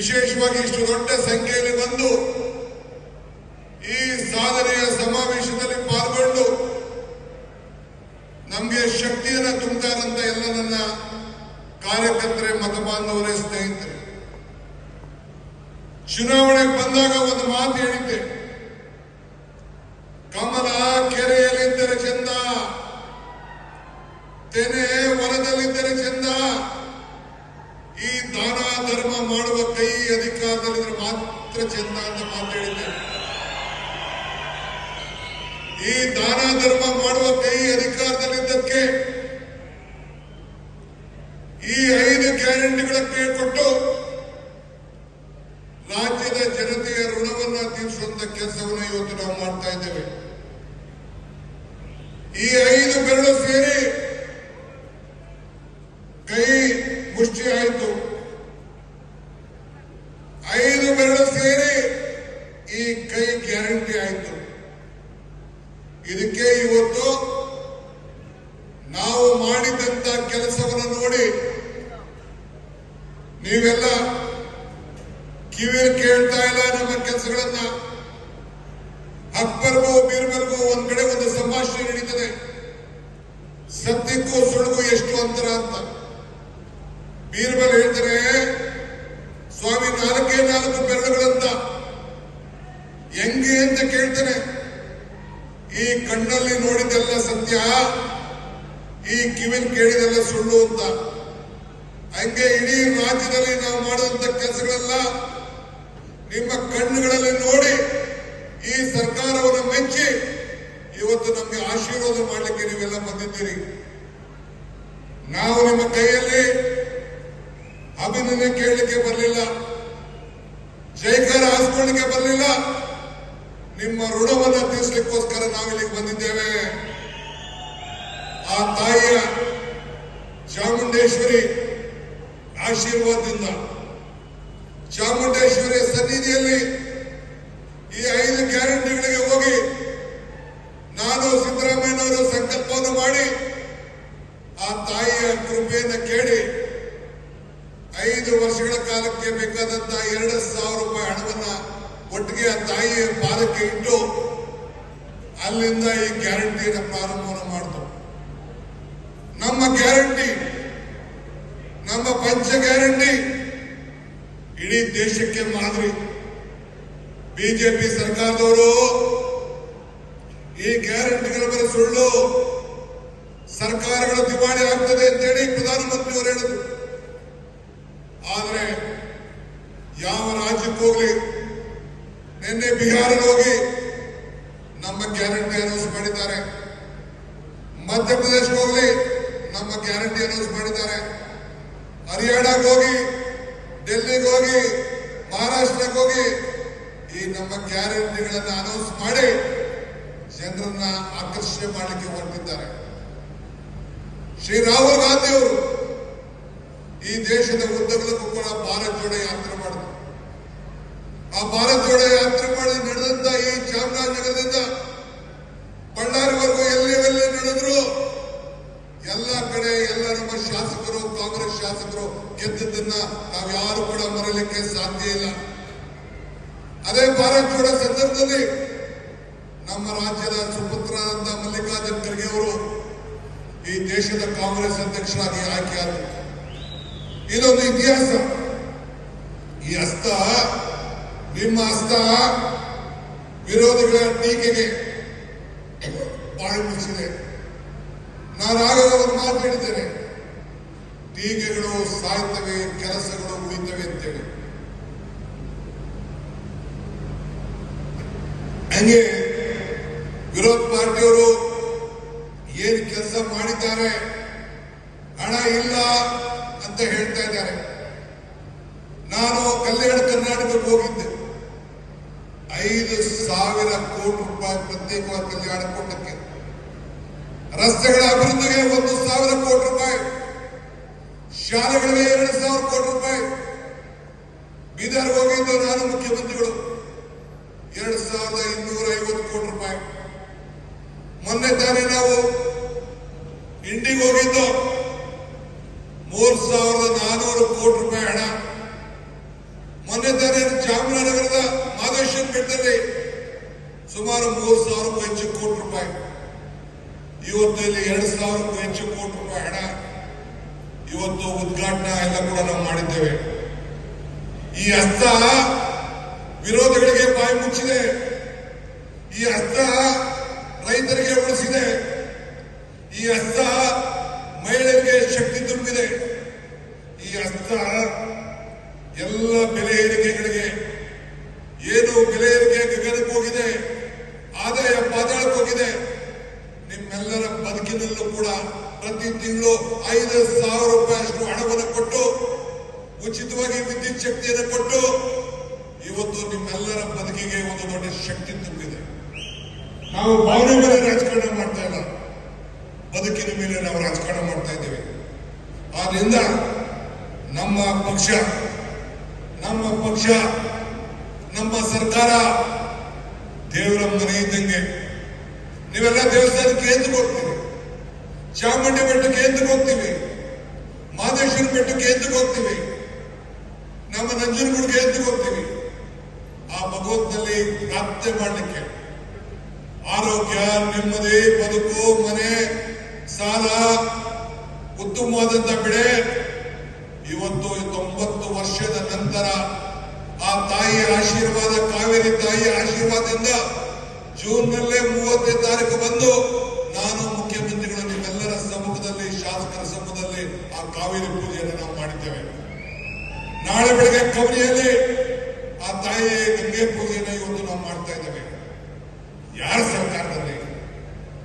ವಿಶೇಷವಾಗಿ ಇಷ್ಟು ದೊಡ್ಡ ಸಂಖ್ಯೆಯಲ್ಲಿ ಬಂದು ಈ ಸಾಧನೆಯ ಸಮಾವೇಶದಲ್ಲಿ ಪಾಲ್ಗೊಂಡು ನಮಗೆ ಶಕ್ತಿಯನ್ನು ತುಂಬುತ್ತಾರಂತ ಎಲ್ಲ ನನ್ನ ಕಾರ್ಯಕರ್ತರೆ ಮತ ಬಾಂಧವರೇ ಸ್ನೇಹಿತರೆ ಚುನಾವಣೆಗೆ ಬಂದಾಗ ಒಂದು ಮಾತು ಹೇಳಿದ್ದೆ ಕಮಲ ಕೆರೆಯಲ್ಲಿದ್ದರೆ ಚಂದ ತೆನೆ ಹೊಲದಲ್ಲಿದ್ದರೆ ಚಂದ ಈ ದಾನ ಧರ್ಮ ಮಾಡುವ ಕೈ ಅಧಿಕಾರದಲ್ಲಿದ್ರೆ ಮಾತ್ರ ಚಂದ ಅಂತ ಮಾತು ಹೇಳಿದ್ದೆ ಈ ದಾನ ಧರ್ಮ ಮಾಡುವ ಕೈ ಅಧಿಕಾರದಲ್ಲಿದ್ದಕ್ಕೆ ಈ ಐದು ಗ್ಯಾರಂಟಿಗಳ ಕೊಟ್ಟು ರಾಜ್ಯದ ಜನತೆಯ ಋಣವನ್ನ ತೀರಿಸುವಂತ ಕೆಲಸವನ್ನು ಇವತ್ತು ನಾವು ಮಾಡ್ತಾ ಇದ್ದೇವೆ. ಈ ಐದು ಬೆರಳು ಸೇರಿ ಕೈ ಮುಷ್ಟಿ ಆಯಿತು. ಐದು ಬೆರಳು ಸೇರಿ ಈ ಕೈ ಗ್ಯಾರಂಟಿ ಆಯಿತು. ಇದಕ್ಕೆ ಇವತ್ತು ನಾವು ಮಾಡಿದಂತ ಕೆಲಸವನ್ನು ನೋಡಿ ನೀವೆಲ್ಲ ಕಿವಿಯಲ್ಲಿ ಕೇಳ್ತಾ ಇಲ್ಲ ನಮ್ಮ ಕೆಲಸಗಳನ್ನ. ಅಕ್ಬರ್ಗೂ ಬೀರ್ಬಲ್ಗೂ ಒಂದ್ ಕಡೆ ಒಂದು ಸಂಭಾಷಣೆ ನಡೀತದೆ. ಸತ್ಯಕ್ಕೂ ಸುಳ್ಳಿಗೂ ಎಷ್ಟು ಅಂತರ ಅಂತ. ಬೀರ್ಬಲ್ ಹೇಳ್ತಾರೆ, ಸ್ವಾಮಿ, ನಾಲ್ಕೇ ನಾಲ್ಕು ಬೆರಳುಗಳಂತ. ಹೆಂಗೆ ಅಂತ ಕೇಳ್ತಾನೆ ಈ ಕಣ್ಣಲ್ಲಿ ನೋಡಿದೆಲ್ಲ ಸತ್ಯ, ಈ ಕಿವಿನ್ ಕೇಳಿದೆಲ್ಲ ಸುಳ್ಳು ಅಂತ. ಹಂಗೆ ಇಡೀ ರಾಜ್ಯದಲ್ಲಿ ನಾವು ಮಾಡುವಂತ ಕೆಲಸಗಳೆಲ್ಲ, ನಿಮ್ಮ ಕಣ್ಣುಗಳಲ್ಲಿ ನೋಡಿ ಈ ಸರ್ಕಾರವನ್ನು ಮೆಚ್ಚಿ ಇವತ್ತು ನಮಗೆ ಆಶೀರ್ವಾದ ಮಾಡಲಿಕ್ಕೆ ನೀವೆಲ್ಲ ಬಂದಿದ್ದೀರಿ. ನಾವು ನಿಮ್ಮ ಕೈಯಲ್ಲಿ ಅಭಿನಂದನೆ ಕೇಳಲಿಕ್ಕೆ ಬರಲಿಲ್ಲ. ಜೈಕಾರ ಹಾಸ್ಕೊಳ್ಳಿಕ್ಕೆ ಬರಲಿಲ್ಲ. ನಿಮ್ಮ ಋಣವನ್ನು ತೀರಿಸಲಿಕ್ಕೋಸ್ಕರ ನಾವಿಲ್ಲಿಗೆ ಬಂದಿದ್ದೇವೆ. ಆ ತಾಯಿಯ ಚಾಮುಂಡೇಶ್ವರಿ ಆಶೀರ್ವಾದದಿಂದ. ಚಾಮುಂಡೇಶ್ವರಿಯ ಸನ್ನಿಧಿಯಲ್ಲಿ ಈ ಐದು ಗ್ಯಾರಂಟಿಗಳಿಗೆ ಹೋಗಿ ನಾನು ಸಿದ್ದರಾಮಯ್ಯನವರು ಸಂಕಲ್ಪವನ್ನು ಮಾಡಿ ಆ ತಾಯಿಯ ಕೃಪೆಯನ್ನು ಕೇಳಿ ಐದು ವರ್ಷಗಳ ಕಾಲಕ್ಕೆ ಬೇಕಾದಂತ ಎರಡು ಸಾವಿರ ರೂಪಾಯಿ ಹಣವನ್ನ ಒಟ್ಟಿಗೆ ಆ ತಾಯಿಯ ಪಾದಕ್ಕೆ ಇಟ್ಟು ಅಲ್ಲಿಂದ ಈ ಗ್ಯಾರಂಟಿಯನ್ನು ಪ್ರಾರಂಭವನ್ನು ಮಾಡಿತು. ನಮ್ಮ ಗ್ಯಾರಂಟಿ, ನಮ್ಮ ಪಂಚ ಗ್ಯಾರಂಟಿ ಇಡೀ ದೇಶಕ್ಕೆ ಮಾದರಿ. ಬಿಜೆಪಿ ಸರ್ಕಾರದವರು ಈ ಗ್ಯಾರಂಟಿಗಳ ಮೇಲೆ ಸುಳ್ಳು ಸರ್ಕಾರಗಳು ದಿವಾಳಿ ಆಗ್ತದೆ ಅಂತೇಳಿ ಪ್ರಧಾನಮಂತ್ರಿಯವರು ಹೇಳಿದ್ರು. ಆದರೆ ಯಾವ ರಾಜ್ಯಕ್ಕೆ ಹೋಗ್ಲಿ, ನಿನ್ನೆ ಬಿಹಾರ ಹೋಗಿ ನಮ್ಮ ಗ್ಯಾರಂಟಿ ಅನೌನ್ಸ್ ಮಾಡಿದ್ದಾರೆ. ಮಧ್ಯಪ್ರದೇಶಕ್ಕೆ ಹೋಗ್ಲಿ, ನಮ್ಮ ಗ್ಯಾರಂಟಿ ಅನೌನ್ಸ್ ಮಾಡಿದ್ದಾರೆ. ಹರಿಯಾಣಕ್ಕೆ ಹೋಗಿ, ಡೆಲ್ಲಿಗೆ ಹೋಗಿ, ಮಹಾರಾಷ್ಟ್ರಕ್ಕೆ ಹೋಗಿ ಈ ನಮ್ಮ ಗ್ಯಾರಂಟಿಗಳನ್ನು ಅನೌನ್ಸ್ ಮಾಡಿ ಜನರನ್ನ ಆಕರ್ಷಣೆ ಮಾಡಲಿಕ್ಕೆ ಹೊರಟಿದ್ದಾರೆ. ಶ್ರೀ ರಾಹುಲ್ ಗಾಂಧಿ ಅವರು ಈ ದೇಶದ ಉದ್ದಗಲಕ್ಕೂ ಕೂಡ ಭಾರತ್ ಜೋಡೋ ಯಾತ್ರೆ ಮಾಡಿದ್ರು. ಆ ಭಾರತ್ ಜೋಡೋ ಯಾತ್ರೆ ಮಾಡಿ ನಡೆದಂತ ಈ ಚಾಮರಾಜನಗರದಿಂದ ಬಳ್ಳಾರಿವರೆಗೂ ಎಲ್ಲಿ ಎಲ್ಲಿ ನಡೆದ್ರು ಎಲ್ಲ ಕಡೆ ಎಲ್ಲ ನಮ್ಮ ಶಾಸಕರು ಕಾಂಗ್ರೆಸ್ ಶಾಸಕರು ಗೆದ್ದದ್ದನ್ನ ನಾವು ಯಾರು ಕೂಡ ಮರಲಿಕ್ಕೆ ಸಾಧ್ಯ ಇಲ್ಲ ಅದೇ ಭಾರತ್ ಜೋಡೋ ಸಂದರ್ಭದಲ್ಲಿ ನಮ್ಮ ರಾಜ್ಯದ ಸುಪುತ್ರರಾದಂತ ಮಲ್ಲಿಕಾರ್ಜುನ್ ಖರ್ಗೆ ಅವರು ಈ ದೇಶದ ಕಾಂಗ್ರೆಸ್ ಅಧ್ಯಕ್ಷರಾಗಿ ಆಯ್ಕೆಯಾದರು ಇದೊಂದು ಇತಿಹಾಸ. ಈ ಹಸ್ತ, ನಿಮ್ಮ ಹಸ್ತ, ವಿರೋಧಿಗಳ ಟೀಕೆಗೆ ಬಾಳು ಮುಚ್ಚಿದೆ. ನಾನು ಆಗಲೇ ಒಂದು ಮಾತು ಹೇಳಿದ್ದೇನೆ. ಟೀಕೆಗಳು ಸಾಯ್ತವೆ, ಕೆಲಸಗಳು ಉಳಿತವೆ ಅಂತೇಳಿ. ಹಂಗೆ ವಿರೋಧ ಪಾರ್ಟಿಯವರು ಏನು ಕೆಲಸ ಮಾಡಿದ್ದಾರೆ? ಹಣ ಇಲ್ಲ ಹೇಳ್ತಾ ಇದ್ದಾರೆ. ನಾನು ಕಲ್ಯಾಣ ಕರ್ನಾಟಕಕ್ಕೆ ಹೋಗಿದ್ದೆ. ಐದು ಸಾವಿರ ಕೋಟಿ ರೂಪಾಯಿ ಪ್ರತ್ಯೇಕವಾಗಿ ಕಲ್ಯಾಣ ಕೊಟ್ಟಕ್ಕೆ. ರಸ್ತೆಗಳ ಅಭಿವೃದ್ಧಿಗೆ ಒಂದು ಸಾವಿರ ಕೋಟಿ ರೂಪಾಯಿ. ಶಾಲೆಗಳಿಗೆ ಎರಡು ಸಾವಿರ ಕೋಟಿ ರೂಪಾಯಿ. ಬೀದರ್ ಹೋಗಿದ್ದು ನಾನು ಮುಖ್ಯಮಂತ್ರಿಗಳು ಎರಡು ಸಾವಿರದ ಇನ್ನೂರ ಐವತ್ತು ಕೋಟಿ ರೂಪಾಯಿ ಮೊನ್ನೆ ತಾನೇ ನಾವು ಇಂಡಿಗೆ ಹೋಗಿದ್ದು ಮೂರ್ ಸಾವಿರದ ನಾನೂರು ಕೋಟಿ ರೂಪಾಯಿ ಹಣ ಮೊನ್ನೆ ತಾನೇ ಚಾಮರಾಜನಗರದ ಮಾದೇಶ್ವರ ಬೆಟ್ಟದಲ್ಲಿ ಸುಮಾರು ಮೂರು ಸಾವಿರಕ್ಕೂ ಹೆಚ್ಚು ಕೋಟಿ ರೂಪಾಯಿ ಇವತ್ತು ಇಲ್ಲಿ ಎರಡು ಸಾವಿರಕ್ಕೂ ಹೆಚ್ಚು ಕೋಟಿ ರೂಪಾಯಿ ಹಣ ಇವತ್ತು ಉದ್ಘಾಟನೆ ಎಲ್ಲ ಕೂಡ ನಾವು ಮಾಡಿದ್ದೇವೆ. ಈ ಹಸ್ತ ವಿರೋಧಿಗಳಿಗೆ ಬಾಯಿ ಮುಚ್ಚಿದೆ. ಈ ಹಸ್ತ ರೈತರಿಗೆ ಉಳಿಸಿದೆ. ಈ ಹಸ್ತ ಮಹಿಳೆಯರಿಗೆ ಶಕ್ತಿ ತುಂಬಿದೆ. ಈ ಹಸ್ತ ಎಲ್ಲ ಬೆಲೆ ಏರಿಕೆಗಳಿಗೆ ಏನು ಬೆಲೆ ಏರಿಕೆ ಗಗನಕ್ಕೆ ಹೋಗಿದೆ, ಆದಾಯ ಪಾತಾಳಕ್ಕೆ ಹೋಗಿದೆ. ನಿಮ್ಮೆಲ್ಲರ ಬದುಕಿನಲ್ಲೂ ಕೂಡ ಪ್ರತಿ ತಿಂಗಳು ಐದು ಸಾವಿರ ರೂಪಾಯಿ ಅಷ್ಟು ಹಣವನ್ನು ಕೊಟ್ಟು, ಉಚಿತವಾಗಿ ವಿದ್ಯುತ್ ಶಕ್ತಿಯನ್ನು ಕೊಟ್ಟು, ಇವತ್ತು ನಿಮ್ಮೆಲ್ಲರ ಬದುಕಿಗೆ ಒಂದು ದೊಡ್ಡ ಶಕ್ತಿ ತುಂಬಿದೆ. ನಾವು ಭಾವನೆ ಮೇಲೆ ರಾಜಕಾರಣ ಮಾಡ್ತಾ ಇಲ್ಲ. ಬದುಕಿನ ಮೇಲೆ ನಾವು ರಾಜಕಾರಣ ಮಾಡ್ತಾ ಇದ್ದೇವೆ. ಆದ್ರಿಂದ ನಮ್ಮ ಪಕ್ಷ ನಮ್ಮ ಪಕ್ಷ, ನಮ್ಮ ಸರ್ಕಾರ ದೇವರ ಮನೆ ಇದ್ದಂಗೆ. ನೀವೆಲ್ಲ ದೇವಸ್ಥಾನಕ್ಕೆ ಹೋಗ್ತೀವಿ ಚಾಮುಂಡಿ ಬೆಟ್ಟಕ್ಕೆ ಎದ್ದು ಹೋಗ್ತೀವಿ. ಮಾದೇಶ್ವರ ಬೆಟ್ಟಕ್ಕೆ ಎದ್ದು ಹೋಗ್ತೀವಿ. ನಮ್ಮ ನಂಜನಗೂಡಿಗೆ ಎದ್ದು ಹೋಗ್ತೀವಿ. ಆ ಭಗವಂತನಲ್ಲಿ ಪ್ರಾರ್ಥನೆ ಮಾಡಲಿಕ್ಕೆ. ಆರೋಗ್ಯ, ನೆಮ್ಮದಿ, ಬದುಕು, ಮನೆ, ಸಾಲ ಉತ್ತಮವಾದಂತ ಬೆಳೆ. ಇವತ್ತು ತೊಂಬತ್ತು ವರ್ಷದ ನಂತರ ಆ ತಾಯಿಯ ಆಶೀರ್ವಾದ, ಕಾವೇರಿ ತಾಯಿಯ ಆಶೀರ್ವಾದದಿಂದ ಜೂನ್ ನಲ್ಲೇ ಮೂವತ್ತನೇ ತಾರೀಕು ಬಂದು ನಾನು ಶಾಸಕರ ಸಮ್ಮುಖದಲ್ಲಿ ಆ ಕಾವೇರಿ ಪೂಜೆಯನ್ನು ನಾವು ಮಾಡಿದ್ದೇವೆ. ನಾಳೆ ಬೆಳಗ್ಗೆ ಕಬರಿಯಲ್ಲಿ ಆ ತಾಯಿ ಗಂಗೆ ಪೂಜೆಯನ್ನು ಇವತ್ತು ನಾವು ಮಾಡ್ತಾ ಇದ್ದೇವೆ. ಯಾರ ಸರ್ಕಾರದಲ್ಲಿ?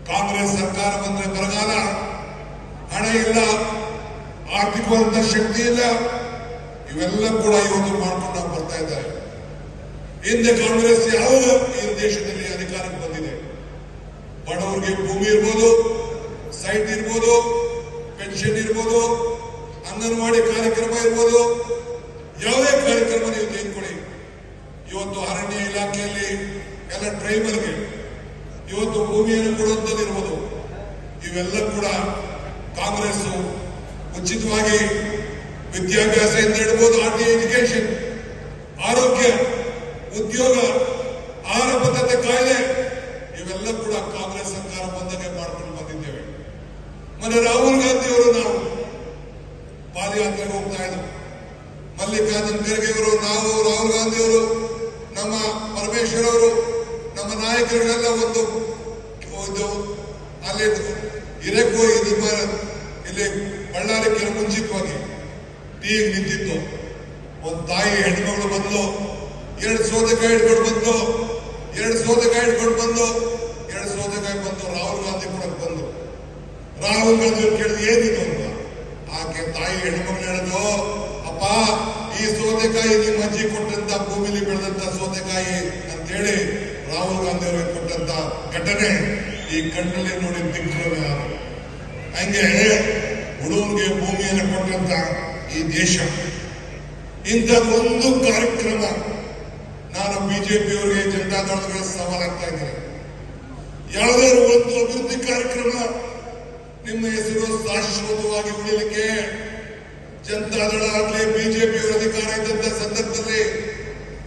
ಕಾಂಗ್ರೆಸ್ ಸರ್ಕಾರ ಬಂದ್ರೆ ಬರಗಾಲ. ಹಣ ಇಲ್ಲ, ಆರ್ಥಿಕವಾದಂತ ಶಕ್ತಿ ಇಲ್ಲ. ಇವೆಲ್ಲ ಕೂಡ ಇವತ್ತು ಮಾಡ್ಕೊಂಡು ನಾವು ಬರ್ತಾ ಇದ್ದಾರೆ. ಹಿಂದೆ ಕಾಂಗ್ರೆಸ್ ಯಾವ ಈ ದೇಶದಲ್ಲಿ ಅಧಿಕಾರಕ್ಕೆ ಬಂದಿದೆ? ಬಡವರಿಗೆ ಭೂಮಿ ಇರ್ಬೋದು, ಸೈಟ್ ಇರ್ಬೋದು ಪೆನ್ಷನ್ ಇರ್ಬೋದು, ಅಂಗನವಾಡಿ ಕಾರ್ಯಕ್ರಮ ಇರ್ಬೋದು, ಯಾವುದೇ ಕಾರ್ಯಕ್ರಮ ನೀವು ತೆಗೆದುಕೊಳ್ಳಿ. ಇವತ್ತು ಅರಣ್ಯ ಇಲಾಖೆಯಲ್ಲಿ ಎಲ್ಲ ಟ್ರೈಬಲ್ಗೆ ಇವತ್ತು ಭೂಮಿಯನ್ನು ಕೊಡುವಂಥದ್ದು ಇರ್ಬೋದು. ಇವೆಲ್ಲ ಕೂಡ ಕಾಂಗ್ರೆಸ್ ಉಚಿತವಾಗಿ ವಿದ್ಯಾಭ್ಯಾಸದಿಂದ ಹೇಳ್ಬೋದು, ಆರ್ ಟಿ ಎಜುಕೇಶನ್ ಆರೋಗ್ಯ, ಉದ್ಯೋಗ ಆಹಾರ ಭದ್ರತೆ ಕಾಯಿಲೆ, ಇವೆಲ್ಲ ಕೂಡ ಕಾಂಗ್ರೆಸ್ ಸರ್ಕಾರ ಬಂದಾಗ ಮಾಡ್ಕೊಂಡು ಬಂದಿದ್ದೇವೆ. ಮೊನ್ನೆ ರಾಹುಲ್ ಗಾಂಧಿ ಅವರು ನಾವು ಪಾದಯಾತ್ರೆಗೆ ಹೋಗ್ತಾ ಇದ್ರು ಮಲ್ಲಿಕಾರ್ಜುನ್ ಖರ್ಗೆ ಅವರು ನಾವು ರಾಹುಲ್ ಗಾಂಧಿ ಅವರು ನಮ್ಮ ಪರಮೇಶ್ವರ್ ಅವರು ನಮ್ಮ ನಾಯಕರುಗಳೆಲ್ಲ ಒಂದು ಒಂದು ಅಲ್ಲಿ ಇರಕ್ಕೂ ನಿಮ್ಮ ಇಲ್ಲಿ ಬಳ್ಳಾರಿಕೆ ಮುಂಚಿತವಾಗಿ ಟೀಗೆ ನಿಂತಿತ್ತು ಒಂದು ತಾಯಿ ಹೆಣ್ಮಗಳು ಬಂದು ಎರಡು ಸೋದಕಾಯಿ ಹಿಡ್ಕೊಂಡು ಬಂದು ಎರಡು ಸೋದಕಾಯಿ ಹಿಡ್ಕೊಂಡು ಬಂದು ಎರಡು ಸೋದಕಾಯಿ ಬಂದು ರಾಹುಲ್ ಗಾಂಧಿ ಕೂಡ ಬಂದು ರಾಹುಲ್ ಗಾಂಧಿ ಕೇಳಿದ್ರು ಏನಿದು ಅಂತ? ಆಕೆ ತಾಯಿ ಹೆಣ್ಮಗಳು ಹೇಳಿದ್ರು ಅಪ್ಪ, ಈ ಸೋದೆಕಾಯಿ ನಿಮ್ಮ ಅಜ್ಜಿ ಕೊಟ್ಟಂತ ಭೂಮಿಲಿ ಬೆಳೆದಂತ ಸೋದೆಕಾಯಿ ಅಂತೇಳಿ ರಾಹುಲ್ ಗಾಂಧಿ ಅವರಿಗೆ ಕೊಟ್ಟಂತ ಘಟನೆ ಈ ಕಣ್ಣಲ್ಲಿ ನೋಡಿ ದಿಗ್ಗರು ಯಾರು ಹಂಗೆ ಹುಡುಗರಿಗೆ ಭೂಮಿಯನ್ನು ಕೊಟ್ಟಂತ ಈ ದೇಶ. ಇಂಥದ್ದೊಂದು ಕಾರ್ಯಕ್ರಮ ನಾನು ಬಿಜೆಪಿಯವರಿಗೆ ಜನತಾದಳಗಳ ಸವಾಲಾಗ್ತಾ ಇದ್ದೇನೆ ಯಾವುದಾದ್ರು ಒಂದು ಅಭಿವೃದ್ಧಿ ಕಾರ್ಯಕ್ರಮ ನಿಮ್ಮ ಹೆಸರು ಶಾಶ್ವತವಾಗಿ ಉಳಿಲಿಕ್ಕೆ ಜನತಾದಳ ಆಗಲಿ, ಬಿಜೆಪಿಯವರ ಅಧಿಕಾರ ಇದ್ದಂತ ಸಂದರ್ಭದಲ್ಲಿ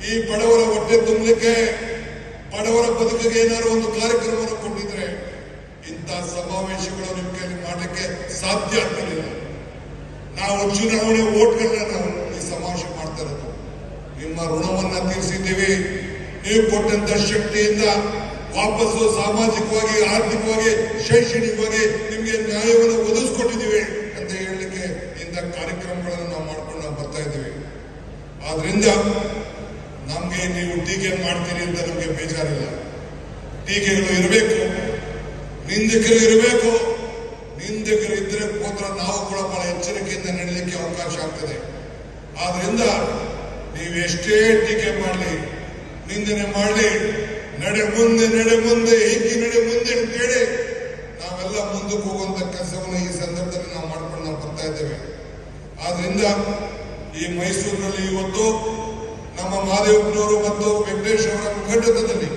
ಈ ಬಡವರ ಹೊಟ್ಟೆ ತುಂಬಲಿಕ್ಕೆ ಬಡವರ ಬದುಕಿಗೆ ಏನಾದ್ರು ಒಂದು ಕಾರ್ಯಕ್ರಮವನ್ನು ಕೊಟ್ಟಿದ್ರೆ ಇಂತಹ ಸಮಾವೇಶಗಳು ನಿಮ್ಗೆ ಮಾಡಲಿಕ್ಕೆ ಸಾಧ್ಯ ಆಗ್ತಿರಲಿಲ್ಲ. ನಾವು ಚುನಾವಣೆ ಓಟ್ಗಳನ್ನ ನಾವು ಈ ಸಮಾವೇಶ ಮಾಡ್ತಾ ಇರೋದು ನಿಮ್ಮ ಋಣವನ್ನ ತೀರಿಸಿದ್ದೀವಿ. ನೀವು ಕೊಟ್ಟಂತ ಶಕ್ತಿಯಿಂದ ವಾಪಸ್ಸು ಸಾಮಾಜಿಕವಾಗಿ, ಆರ್ಥಿಕವಾಗಿ, ಶೈಕ್ಷಣಿಕವಾಗಿ ನಿಮಗೆ ನ್ಯಾಯವನ್ನು ಒದಗಿಸ್ಕೊಟ್ಟಿದ್ದೀವಿ ಅಂತ ಹೇಳಲಿಕ್ಕೆ ಇಂಥ ಕಾರ್ಯಕ್ರಮಗಳನ್ನು ನಾವು ಮಾಡ್ಕೊಂಡು ನಾವು ಬರ್ತಾ ಇದ್ದೀವಿ. ಆದ್ರಿಂದ ನಮಗೆ ನೀವು ಟೀಕೆ ಮಾಡ್ತೀರಿ ಅಂತ ನಮಗೆ ಬೇಜಾರಿಲ್ಲ. ಟೀಕೆಗಳು ಇರಬೇಕು. ನಿಂದಕರು ಇರಬೇಕು. ನಿಂದಕರು ಇದ್ರೆ ಮಾತ್ರ ನಾವು ಕೂಡ ಬಹಳ ಎಚ್ಚರಿಕೆಯಿಂದ ನಡೀಲಿಕ್ಕೆ ಅವಕಾಶ ಆಗ್ತದೆ. ಆದ್ರಿಂದ ನೀವು ಎಷ್ಟೇ ಟೀಕೆ ಮಾಡಲಿ, ನಿಂದನೆ ಮಾಡಲಿ, ನಡೆ ಮುಂದೆ ನಡೆ ಮುಂದೆ ಹೆಂಗಿ ನಡೆ ಮುಂದೆ ಅಂತೇಳಿ ನಾವೆಲ್ಲ ಮುಂದಕ್ಕೆ ಹೋಗುವಂತ ಕೆಲಸವನ್ನು ಈ ಸಂದರ್ಭದಲ್ಲಿ ನಾವು ಮಾಡ್ಕೊಂಡು ನಾವು ಬರ್ತಾ ಇದ್ದೇವೆ. ಆದ್ರಿಂದ ಈ ಮೈಸೂರಿನಲ್ಲಿ ಇವತ್ತು ನಮ್ಮ ಮಹಾದೇವಪ್ಪನವರು ಮತ್ತು ವೆಂಕಟೇಶ್ ಅವರ ಮುಖಂಡತ್ವದಲ್ಲಿ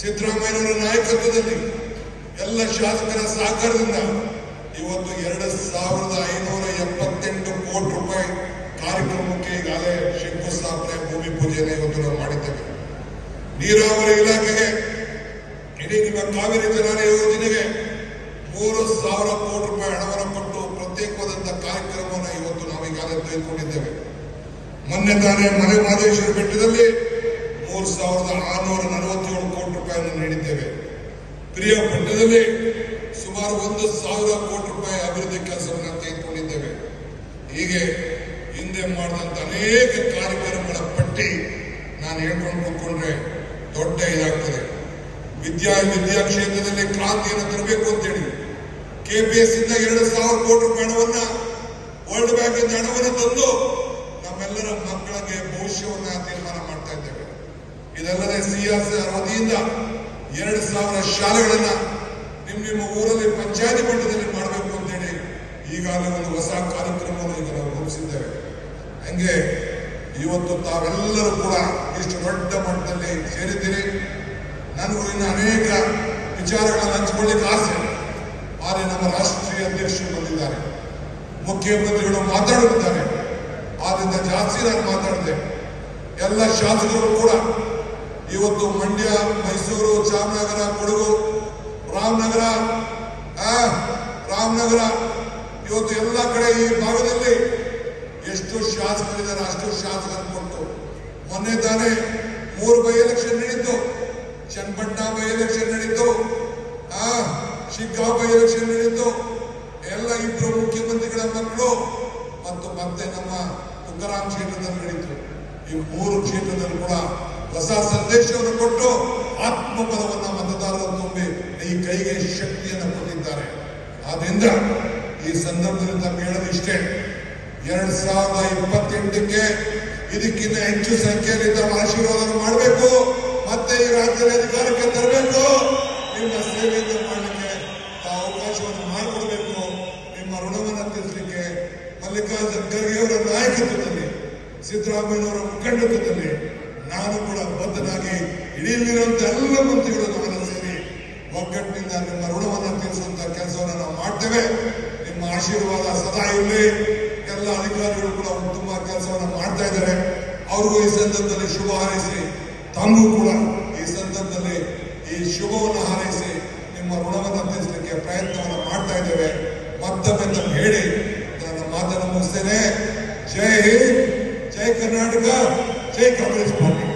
ಸಿದ್ದರಾಮಯ್ಯನವರ ನಾಯಕತ್ವದಲ್ಲಿ, ಎಲ್ಲ ಶಾಸಕರ ಸಹಕಾರದಿಂದ ಇವತ್ತು ಎರಡು ಸಾವಿರದ ಐನೂರ ಎಪ್ಪತ್ತೆಂಟು ಕೋಟಿ ರೂಪಾಯಿ ಕಾರ್ಯಕ್ರಮಕ್ಕೆ ಈಗಾಗಲೇ ಪೂಜೆಯನ್ನು ಇವತ್ತು ನಾವು ಮಾಡಿದ್ದೇವೆ ನೀರಾವರಿ ಇಲಾಖೆಗೆ, ಇಡೀ ನಿಮ್ಮ ಕಾವೇರಿ ಜಲಾನಯ ಯೋಜನೆಗೆ ಮೂರು ಸಾವಿರ ಕೋಟಿ ರೂಪಾಯಿ ಹಣವನ್ನು ಕೊಟ್ಟು ಪ್ರತ್ಯೇಕವಾದಂತಹ ಕಾರ್ಯಕ್ರಮವನ್ನು ಇವತ್ತು ನಾವು ಈಗಾಗಲೇ ತೆಗೆದುಕೊಂಡಿದ್ದೇವೆ. ಮೊನ್ನೆ ತಾನೇ ಮಲೆ ಮಹದೇಶ್ವರ ಬೆಟ್ಟದಲ್ಲಿ ಮೂರು ಸಾವಿರದ ಆರುನೂರ ನಲವತ್ತೇಳು ಕೋಟಿ ರೂಪಾಯಿಯನ್ನು ನೀಡಿದ್ದೇವೆ. ಪ್ರಿಯಪಟ್ಟಣದಲ್ಲಿ ಸುಮಾರು ಒಂದು ಸಾವಿರ ಕೋಟಿ ರೂಪಾಯಿ ಅಭಿವೃದ್ಧಿ ಕೆಲಸವನ್ನು ತೆಗೆದುಕೊಂಡಿದ್ದೇವೆ. ಹೀಗೆ ಹಿಂದೆ ಮಾಡಿದಂತ ಅನೇಕ ಕಾರ್ಯಕ್ರಮಗಳ ಪಟ್ಟಿ ನಾನು ಹೇಳ್ಕೊಂಡು ಕೂತ್ಕೊಂಡ್ರೆ ದೊಡ್ಡ ಇದಾಗ್ತದೆ. ವಿದ್ಯಾ ವಿದ್ಯಾ ಕ್ಷೇತ್ರದಲ್ಲಿ ಕ್ರಾಂತಿಯನ್ನು ತರಬೇಕು ಅಂತೇಳಿ ಕೆಪಿಎಸ್ ಇಂದ ಎರಡು ಸಾವಿರ ಕೋಟಿ ರೂಪಾಯಿ ಹಣವನ್ನ ವರ್ಲ್ಡ್ ಬ್ಯಾಂಕ್ ಇಂದ ಹಣವನ್ನು ತಂದು ನಮ್ಮೆಲ್ಲರ ಮಕ್ಕಳಿಗೆ ಭವಿಷ್ಯವನ್ನ ತೀರ್ಮಾನ ಮಾಡ್ತಾ ಇದ್ದೇವೆ. ಇದಲ್ಲದೆ ಸಿಆರ್ ವತಿಯಿಂದ ಎರಡು ಸಾವಿರ ಶಾಲೆಗಳನ್ನ ನಿಮ್ಮ ನಿಮ್ಮ ಊರಲ್ಲಿ ಪಂಚಾಯತಿ ಮಟ್ಟದಲ್ಲಿ ಮಾಡಬೇಕು ಅಂತೇಳಿ ಈಗಾಗಲೇ ಒಂದು ಹೊಸ ಕಾರ್ಯಕ್ರಮವನ್ನು ಈಗ ನಾವು ರೂಪಿಸಿದ್ದೇವೆ. ಹಂಗೆ ಇವತ್ತು ತಾವೆಲ್ಲರೂ ಕೂಡ ಇಷ್ಟು ದೊಡ್ಡ ಮಟ್ಟದಲ್ಲಿ ಸೇರಿದ್ದೀರಿ. ನನಗೂ ಇನ್ನು ಅನೇಕ ವಿಚಾರಗಳನ್ನು ಹಂಚಿಕೊಳ್ಳಿಕ್ಕೆ ಆಸೆ. ಆದರೆ ನಮ್ಮ ರಾಷ್ಟ್ರೀಯ ಅಧ್ಯಕ್ಷರು ಬಂದಿದ್ದಾರೆ. ಮುಖ್ಯಮಂತ್ರಿಗಳು ಮಾತಾಡುತ್ತಿದ್ದಾರೆ. ಆದ್ದರಿಂದ ಜಾಸ್ತಿ ನಾನು ಮಾತಾಡಿದೆ. ಎಲ್ಲ ಶಾಸಕರು ಕೂಡ ಇವತ್ತು ಮಂಡ್ಯ, ಮೈಸೂರು, ಚಾಮನಗರ, ಕೊಡಗು, ರಾಮನಗರ ರಾಮನಗರ, ಇವತ್ತು ಎಲ್ಲ ಕಡೆ ಈ ಭಾಗದಲ್ಲಿ ಎಷ್ಟು ಶಾಸಕರಿದ್ದಾರೆ, ಅಷ್ಟು ಶಾಸಕರು ಕೊಟ್ಟು. ಮೊನ್ನೆ ತಾನೇ ಮೂರು ಬೈ ಎಲೆಕ್ಷನ್ ನಡೀತು. ಚನ್ನಪಟ್ಟಣ ಬೈ ಎಲೆಕ್ಷನ್ ನಡೀತು. ಆ ಶಿಗ್ಗಾ ಬೈ ಎಲೆಕ್ಷನ್ ನಡೀತು. ಎಲ್ಲ ಇಬ್ಬರು ಮುಖ್ಯಮಂತ್ರಿಗಳ ಮಕ್ಕಳು ಮತ್ತು ಮತ್ತೆ ನಮ್ಮ ತುಕಾರಾಮ್ ಕ್ಷೇತ್ರದಲ್ಲಿ ನಡೀತು. ಈ ಮೂರು ಕ್ಷೇತ್ರದಲ್ಲಿ ಕೂಡ ಹೊಸ ಸಂದೇಶವನ್ನು ಕೊಟ್ಟು ಆತ್ಮಪದವನ್ನು ಮತದಾರರ ತುಂಬಿ ಈ ಕೈಗೆ ಶಕ್ತಿಯನ್ನು ಕೊಟ್ಟಿದ್ದಾರೆ. ಆದ್ರಿಂದ ಈ ಸಂದರ್ಭದಲ್ಲಿ ತಮ್ಮ ಹೇಳೋದು ಇಷ್ಟೇ. ಎರಡ್ ಸಾವಿರದ ಇಪ್ಪತ್ತೆಂಟಕ್ಕೆ ಇದಕ್ಕಿಂತ ಹೆಚ್ಚು ಸಂಖ್ಯೆಯಲ್ಲಿ ತಮ್ಮ ಆಶೀರ್ವಾದ ಮಾಡಬೇಕು. ಮತ್ತೆ ಈ ರಾಜ್ಯದ ಅಧಿಕಾರಕ್ಕೆ ತರಬೇಕು. ನಿಮ್ಮ ಸೇವೆಯನ್ನು ಮಾಡಲಿಕ್ಕೆ ಅವಕಾಶವನ್ನು ಮಾಡಿಕೊಡಬೇಕು. ನಿಮ್ಮ ಋಣವನ್ನು ತಿಳಿಸಲಿಕ್ಕೆ ಮಲ್ಲಿಕಾರ್ಜುನ್ ಖರ್ಗೆ ಅವರ ನಾಯಕತ್ವದಲ್ಲಿ, ಸಿದ್ದರಾಮಯ್ಯನವರ ಮುಖಂಡತ್ವದಲ್ಲಿ ನಾನು ಕೂಡ ಬದ್ಧನಾಗಿ ಇಡೀಲಿರುವಂತ ಎಲ್ಲ ಮಂತ್ರಿಗಳು ನಮ್ಮನ್ನ ಸೇರಿ ಒಗ್ಗಟ್ಟಿನಿಂದ ನಿಮ್ಮ ಋಣವನ್ನು ತೀರಿಸುವಂತಹ ಕೆಲಸವನ್ನು ನಾವು ಮಾಡ್ತೇವೆ. ನಿಮ್ಮ ಆಶೀರ್ವಾದ ಸದಾ ಇರಲಿ. ಎಲ್ಲ ಅಧಿಕಾರಿಗಳು ಕೂಡ ಉತ್ತಮ ಕೆಲಸವನ್ನು ಮಾಡ್ತಾ ಇದ್ದಾರೆ. ಅವ್ರಿಗೂ ಈ ಸಂದರ್ಭದಲ್ಲಿ ಶುಭ ಹಾರೈಸಿ, ತಮಗೂ ಕೂಡ ಈ ಸಂದರ್ಭದಲ್ಲಿ ಈ ಶುಭವನ್ನು ಹಾರೈಸಿ ನಿಮ್ಮ ಋಣವನ್ನು ತಿಳಿಸಲಿಕ್ಕೆ ಪ್ರಯತ್ನವನ್ನು ಮಾಡ್ತಾ ಇದ್ದೇವೆ. ಮತ್ತೊಮ್ಮೆ ನಾನು ಹೇಳಿ, ನನ್ನ ಮಾತನ್ನು ಮುಗಿಸ್ತೇನೆ. ಜೈ ಹಿಂದ್, ಜೈ ಕರ್ನಾಟಕ, ಜೈ ಕಾಂಗ್ರೆಸ್ ಪಾರ್ಟಿ.